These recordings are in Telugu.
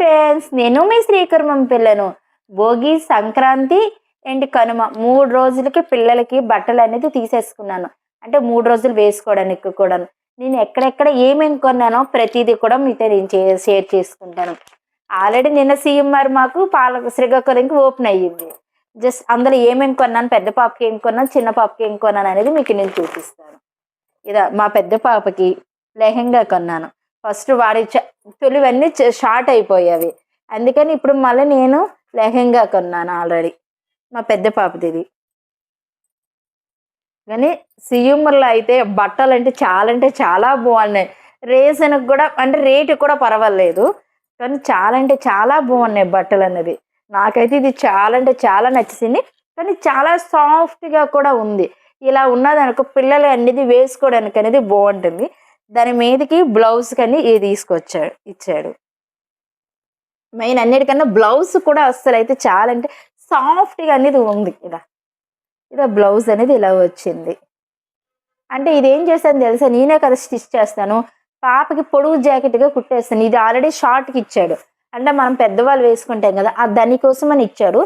ఫ్రెండ్స్ నేను మీ శ్రీకర్మం పిల్లను. భోగి సంక్రాంతి అండ్ కనుమ మూడు రోజులకి పిల్లలకి బట్టలు అనేది తీసేసుకున్నాను. అంటే మూడు రోజులు వేసుకోవడానికి కూడా నేను ఎక్కడెక్కడ ఏమేమి కొన్నానో ప్రతిదీ కూడా మీతో నేను చే- షేర్ చేసుకుంటాను. ఆల్రెడీ నిన్న సీఎంఆర్ మాకు పాల శ్రీకాకుళంకి ఓపెన్ అయ్యింది. జస్ట్ అందులో ఏమేమి కొన్నాను పెద్ద పాపకి ఏం కొన్నాను చిన్న పాపకి ఏం కొన్నాను అనేది మీకు నేను చూపిస్తాను. ఇదా మా పెద్ద పాపకి లెహెంగా కొన్నాను. ఫస్ట్ వాడి చ- తొలివన్నీ చ- షార్ట్ అయిపోయేవి. అందుకని ఇప్పుడు మళ్ళీ నేను లెహెంగా కొన్నాను ఆల్రెడీ. మా పెద్ద పాపది ఇది కానీ సియూమర్లో అయితే బట్టలు అంటే చాలా అంటే చాలా బాగున్నాయి రేసన్కి కూడా అంటే రేటు కూడా పర్వాలేదు. కానీ చాలా అంటే చాలా బాగున్నాయి బట్టలు అన్నది. నాకైతే ఇది చాలా అంటే చాలా నచ్చింది కానీ చాలా సాఫ్ట్గా కూడా ఉంది. ఇలా ఉన్నదనుకో పిల్లలు అనేది వేసుకోవడానికి అనేది బాగుంటుంది. దాని మీదకి బ్లౌజ్ కని ఇది తీసుకొచ్చాడు ఇచ్చాడు. మెయిన్ అన్నిటికన్నా బ్లౌజ్ కూడా అస్సలు అయితే చాలా అంటే సాఫ్ట్గా అనేది ఉంది ఇలా ఇలా బ్లౌజ్ అనేది ఇలా వచ్చింది. అంటే ఇది ఏం చేస్తాను తెలుసా? నేనే కదా స్టిచ్ చేస్తాను. పాపకి పొడుగు జాకెట్గా కుట్టేస్తాను. ఇది ఆల్రెడీ షార్ట్కి ఇచ్చాడు. అంటే మనం పెద్దవాళ్ళు వేసుకుంటాం కదా ఆ దానికోసం అని ఇచ్చాడు.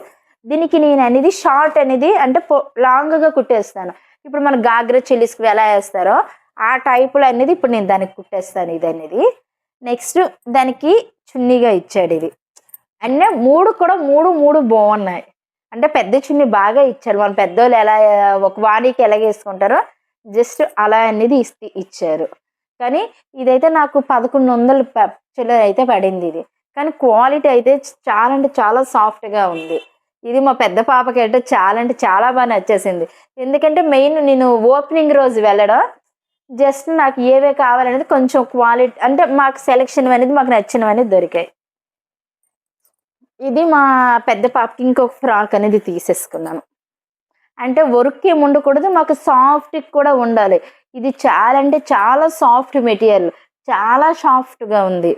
దీనికి నేను అనేది షార్ట్ అనేది అంటే లాంగ్గా కుట్టేస్తాను. ఇప్పుడు మన గాగ్ర చెల్లిస్కి ఎలా వేస్తారో ఆ టైపులో అనేది ఇప్పుడు నేను దానికి కుట్టేస్తాను ఇది అనేది. నెక్స్ట్ దానికి చున్నీగా ఇచ్చాడు ఇది. అంటే మూడు కూడా మూడు మూడు బాగున్నాయి. అంటే పెద్ద చున్నీ బాగా ఇచ్చారు మన పెద్దోళ్ళు ఎలా ఒక వాణికి ఎలా వేసుకుంటారో జస్ట్ అలా అనేది ఇస్తే ఇచ్చారు. కానీ ఇదైతే నాకు పదకొండు వందలు చిల్లర అయితే పడింది ఇది. కానీ క్వాలిటీ అయితే చాలా అంటే చాలా సాఫ్ట్గా ఉంది. ఇది మా పెద్ద పాపకి అయితే చాలా అంటే చాలా బాగా నచ్చేసింది. ఎందుకంటే మెయిన్ నేను ఓపెనింగ్ రోజు వెళ్ళడం జస్ట్ నాకు ఏవే కావాలనేది కొంచెం క్వాలిటీ అంటే మాకు సెలెక్షన్ అనేది మాకు నచ్చినవి అనేది దొరికాయి. ఇది మా పెద్ద పాపకి ఇంకొక ఫ్రాక్ అనేది తీసేసుకున్నాను. అంటే వర్క్ ఏమి ఉండకూడదు మాకు సాఫ్ట్ కూడా ఉండాలి. ఇది చాలా అంటే చాలా సాఫ్ట్ మెటీరియల్ చాలా సాఫ్ట్గా ఉంది.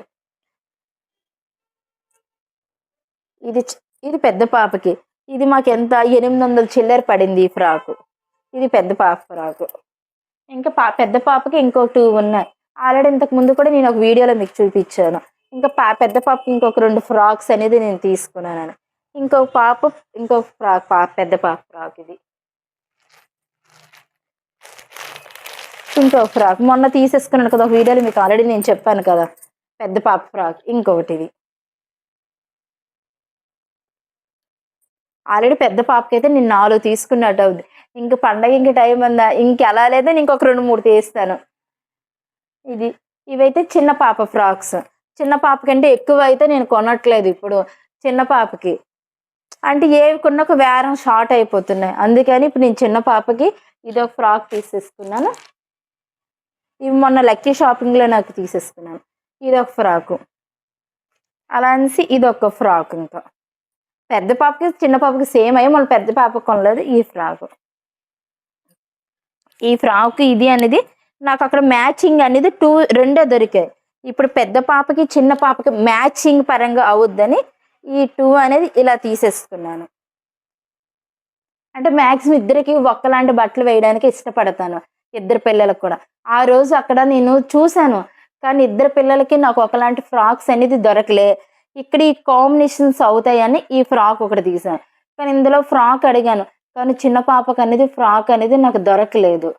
ఇది ఇది పెద్ద పాపకి. ఇది మాకు ఎంత? ఎనిమిది వందల చిల్లర పడింది ఈ ఫ్రాకు ఇది పెద్ద పాప ఫ్రాకు ఇంకా పా పెద్ద పాపకి ఇంకో టూ ఉన్నాయి. ఆల్రెడీ ఇంతకు ముందు కూడా నేను ఒక వీడియోలో మీకు చూపించాను. ఇంకా పా పెద్ద పాపకి ఇంకొక రెండు ఫ్రాక్స్ అనేది నేను తీసుకున్నాను ఇంకొక పాప ఇంకొక ఫ్రాక్ పాప పెద్ద పాప ఫ్రాక్ ఇది. ఇంకో ఫ్రాక్. మొన్న తీసేసుకున్నాను కదా ఒక వీడియోలో మీకు ఆల్రెడీ నేను చెప్పాను కదా పెద్ద పాప ఫ్రాక్ ఇంకొకటి ఇది ఆల్రెడీ పెద్ద పాపకైతే నేను నాలుగు తీసుకున్నట్టు అవుద్ది. ఇంక పండగ ఇంక టైం ఉందా? ఇంకెలా లేదా? నేను ఇంకొక రెండు మూడు తీస్తాను. ఇది ఇవైతే చిన్న పాప ఫ్రాక్స్. చిన్న పాప కంటే ఎక్కువ అయితే నేను కొనట్లేదు ఇప్పుడు చిన్న పాపకి. అంటే ఏవి కొన్న ఒక వేరం షార్ట్ అయిపోతున్నాయి. అందుకని ఇప్పుడు నేను చిన్న పాపకి ఇది ఒక ఫ్రాక్ తీసేసుకున్నాను. ఇవి మొన్న లక్కీ షాపింగ్లో నాకు తీసేసుకున్నాను. ఇది ఒక ఫ్రాకు. అలా అనేసి ఇది ఒక ఫ్రాక్ ఇంకా. పెద్ద పాపకి చిన్న పాపకి సేమ్ అయ్యి మళ్ళీ పెద్ద పాప కొనలేదు ఈ ఫ్రాక్. ఈ ఫ్రాక్ ఇది అనేది నాకు అక్కడ మ్యాచింగ్ అనేది టూ రెండే దొరికాయి. ఇప్పుడు పెద్ద పాపకి చిన్న పాపకి మ్యాచింగ్ పరంగా అవుద్దని ఈ టూ అనేది ఇలా తీసేసుకున్నాను. అంటే మ్యాక్సిమం ఇద్దరికి ఒక్కలాంటి బట్టలు వేయడానికి ఇష్టపడతాను ఇద్దరు పిల్లలకు కూడా. ఆ రోజు అక్కడ నేను చూశాను కానీ ఇద్దరు పిల్లలకి నాకు ఒకలాంటి ఫ్రాక్స్ అనేది దొరకలే. ఇక్కడ ఈ కాంబినేషన్స్ అవుతాయని ఈ ఫ్రాక్ ఒకటి తీసాను. కానీ ఇందులో ఫ్రాక్ అడిగాను. కానీ చిన్న పాపకు అనేది ఫ్రాక్ అనేది నాకు దొరకలేదు.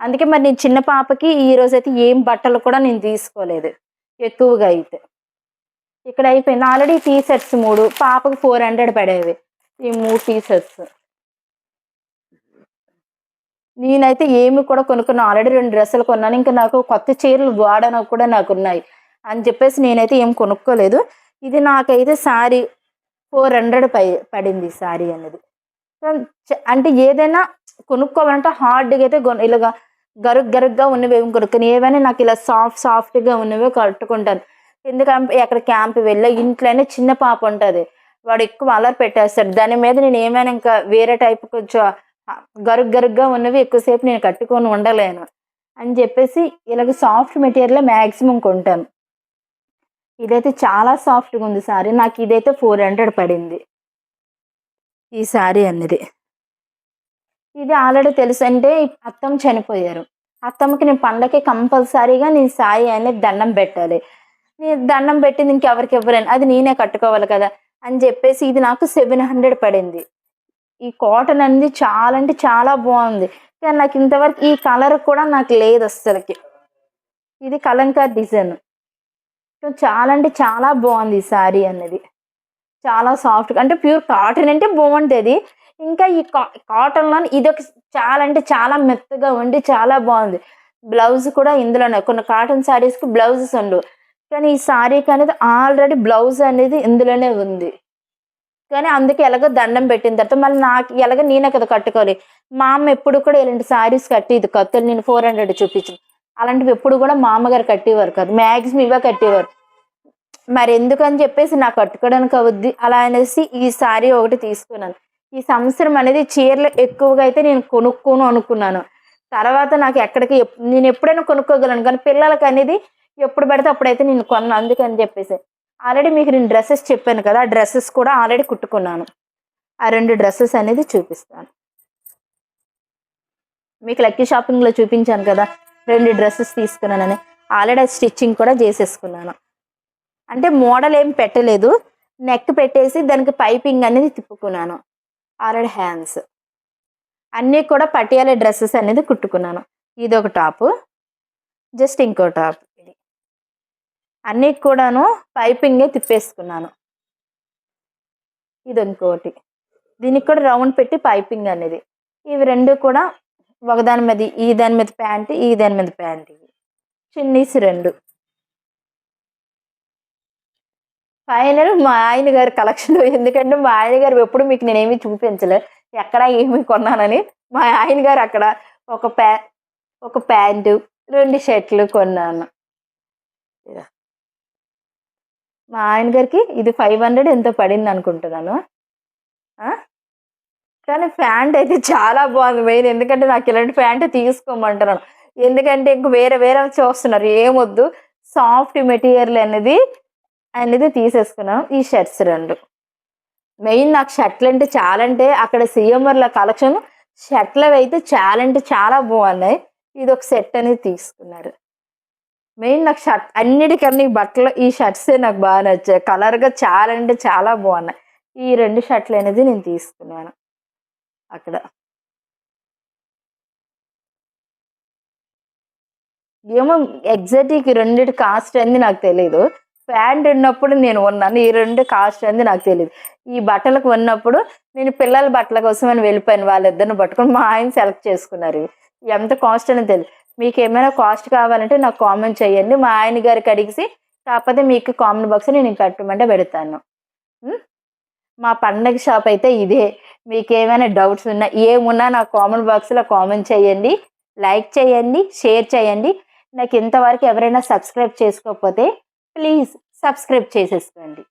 అందుకే మరి నేను చిన్న పాపకి ఈరోజు అయితే ఏం బట్టలు కూడా నేను తీసుకోలేదు. ఎక్కువగా అయితే. ఇక్కడ అయిపోయింది. ఆల్రెడీ టీ షర్ట్స్ మూడు. పాపకు ఫోర్ హండ్రెడ్ పడేవి. ఈ మూడు టీ షర్ట్స్ నేనైతే ఏమి కూడా కొనుక్కున్నా. ఆల్రెడీ రెండు డ్రెస్సులు కొన్నాను. ఇంకా నాకు కొత్త చీరలు వాడనకు కూడా నాకు ఉన్నాయి. అని చెప్పేసి నేనైతే ఏం కొనుక్కోలేదు. ఇది నాకైతే శారీ ఫోర్ హండ్రెడ్ పై పడింది శారీ అనేది. అంటే ఏదైనా కొనుక్కోవాలంటే హార్డ్గా అయితే ఇలాగా గరుగ్ గరుగ్గా ఉన్నవి ఏమి కొనుక్కొని ఏవైనా నాకు ఇలా సాఫ్ట్ సాఫ్ట్గా ఉన్నవి కట్టుకుంటాను. ఎందుకంటే ఎక్కడ క్యాంప్ వెళ్ళా ఇంట్లోనే చిన్న పాప ఉంటుంది. వాడు ఎక్కువ అలర్ పెట్టేస్తాడు. దాని మీద నేను ఏమైనా ఇంకా వేరే టైప్ కొంచెం గరుగ్ గరుగ్గా ఉన్నవి ఎక్కువసేపు నేను కట్టుకొని ఉండలేను. అని చెప్పేసి ఇలాగ సాఫ్ట్ మెటీరియల్ మ్యాక్సిమం కొంటాను. ఇదైతే చాలా సాఫ్ట్గా ఉంది సారీ. నాకు ఇదైతే ఫోర్ హండ్రెడ్ పడింది. ఈ సారీ అన్నది. ఇది ఆల్రెడీ తెలుసు అంటే అత్తమ్మ చనిపోయారు. అత్తమ్మకి నేను పండగకి కంపల్సరీగా నేను సాయి అనేది దండం పెట్టాలి. నేను దండం పెట్టింది ఇంకెవరికి ఇవ్వలేను అది నేనే కట్టుకోవాలి కదా అని చెప్పేసి ఇది నాకు సెవెన్ హండ్రెడ్ పడింది. ఈ కాటన్ అనేది చాలా అంటే చాలా బాగుంది. కానీ నాకు ఇంతవరకు ఈ కలర్ కూడా నాకు లేదు అస్సలకి. ఇది కలంకార్ డిజైన్. చాలా అంటే చాలా బాగుంది ఈ శారీ అనేది చాలా సాఫ్ట్ అంటే ప్యూర్ కాటన్ అంటే బాగుంటుంది ఇంకా ఈ కాటన్లో ఇది ఒక చాలా అంటే చాలా మెత్తగా ఉండి చాలా బాగుంది. బ్లౌజ్ కూడా ఇందులోనే కొన్ని కాటన్ శారీస్కి బ్లౌజెస్ ఉండవు. కానీ ఈ శారీకి అనేది ఆల్రెడీ బ్లౌజ్ అనేది ఇందులోనే ఉంది. కానీ అందుకే ఎలాగో దండం పెట్టిన తర్వాత మళ్ళీ నాకు ఎలాగో నేనే కదా కట్టుకోవాలి. మా అమ్మ ఎప్పుడు కూడా ఇలాంటి శారీస్ కట్టేది. కొత్తలు నేను ఫోర్ హండ్రెడ్ చూపించింది. అలాంటివి ఎప్పుడు కూడా మా అమ్మగారు కట్టేవారు కాదు. మ్యాక్సిమం ఇవే కట్టేవారు. మరి ఎందుకని చెప్పేసి నాకు కట్టుకోవడానికి అవుద్ది? అలా అనేసి ఈ సారీ ఒకటి తీసుకున్నాను. ఈ సంవత్సరం అనేది చీరలు ఎక్కువగా అయితే నేను కొనుక్కోను అనుకున్నాను. తర్వాత నాకు ఎక్కడికి నేను ఎప్పుడైనా కొనుక్కోగలను కానీ పిల్లలకి అనేది ఎప్పుడు పడితే అప్పుడైతే నేను కొన్నాను. అందుకని చెప్పేసి. ఆల్రెడీ మీకు నేను డ్రెస్సెస్ చెప్పాను కదా ఆ డ్రెస్సెస్ కూడా ఆల్రెడీ కుట్టుకున్నాను. ఆ రెండు డ్రెస్సెస్ అనేది చూపిస్తాను. మీకు లక్కీ షాపింగ్లో చూపించాను కదా. రెండు డ్రెస్సెస్ తీసుకున్నానని. ఆల్రెడీ స్టిచ్చింగ్ కూడా చేసేసుకున్నాను. అంటే మోడల్ ఏం పెట్టలేదు. నెక్ పెట్టేసి దానికి పైపింగ్ అనేది తిప్పుకున్నాను. Already hands. అన్నీ కూడా పటియాల డ్రెస్సెస్ అనేది కుట్టుకున్నాను. ఇది ఒక టాపు. జస్ట్ ఇంకో టాప్ ఇది. అన్నీ కూడాను పైపింగే తిప్పేసుకున్నాను. ఇది ఇంకోటి. దీనికి కూడా రౌండ్ పెట్టి పైపింగ్ అనేది. ఇవి రెండు కూడా ఒకదాని మీద ఈ దాని మీద ప్యాంట్ ఈ దాని మీద ప్యాంట్ ఇవి. చిన్నీస్ రెండు. ఫైనల్ మా ఆయన గారి కలెక్షన్. ఎందుకంటే మా ఆయన గారు ఎప్పుడు మీకు నేనేమి చూపించలే. ఎక్కడ ఏమి కొన్నానని మా ఆయన గారు అక్కడ ఒక ప్యా ఒక ప్యాంటు రెండు షర్ట్లు కొన్నాను. మా ఆయన గారికి ఇది ఫైవ్ హండ్రెడ్ ఎంతో పడింది అనుకుంటున్నాను కానీ ప్యాంట్ అయితే చాలా బాగుంది మెయిన్. ఎందుకంటే నాకు ఇలాంటి ప్యాంట్ తీసుకోమంటున్నాను. ఎందుకంటే ఇంక వేరే వేరే చూస్తున్నారు. ఏమొద్దు. సాఫ్ట్ మెటీరియల్ అనేది అనేది తీసేసుకున్నాం. ఈ షర్ట్స్ రెండు. మెయిన్ నాకు షర్ట్లు అంటే చాలా అంటే అక్కడ సిఎంఆర్ల కలెక్షన్ షర్ట్లు అయితే చాలా అంటే చాలా బాగున్నాయి. ఇది ఒక సెట్ అనేది తీసుకున్నారు. మెయిన్ నాకు షర్ట్ అన్నిటికన్నా ఈ బట్టలు ఈ షర్ట్సే నాకు బాగా నచ్చాయి. కలర్గా చాలా అంటే చాలా బాగున్నాయి. ఈ రెండు షర్ట్లు అనేది నేను తీసుకున్నాను. అక్కడ. ఏమో ఎగ్జాక్ట్ ఈ రెండిటి కాస్ట్ అనేది నాకు తెలియదు ప్యాంట్ ఉన్నప్పుడు నేను ఉన్నాను ఈ రెండు కాస్ట్ అనేది నాకు తెలియదు ఈ బట్టలకు ఉన్నప్పుడు నేను పిల్లల బట్టల కోసం అని వెళ్ళిపోయాను వాళ్ళిద్దరిని పట్టుకొని మా ఆయన సెలెక్ట్ చేసుకున్నారు. ఎంత కాస్ట్ అని తెలియదు మీకు ఏమైనా కాస్ట్ కావాలంటే నాకు కామెంట్ చేయండి. మా ఆయన గారికి అడిగిసి కాకపోతే మీకు కామెంట్ బాక్స్ నేను పెట్టమంటే పెడతాను. మా పండగ షాప్ అయితే ఇదే. మీకు ఏమైనా డౌట్స్ ఉన్నా ఏమున్నా నా కామెంట్ బాక్స్లో కామెంట్ చేయండి లైక్ చేయండి షేర్ చేయండి. నాకు ఇంతవరకు ఎవరైనా సబ్స్క్రైబ్ చేసుకోకపోతే ప్లీజ్ సబ్స్క్రైబ్ చేసేసుకోండి.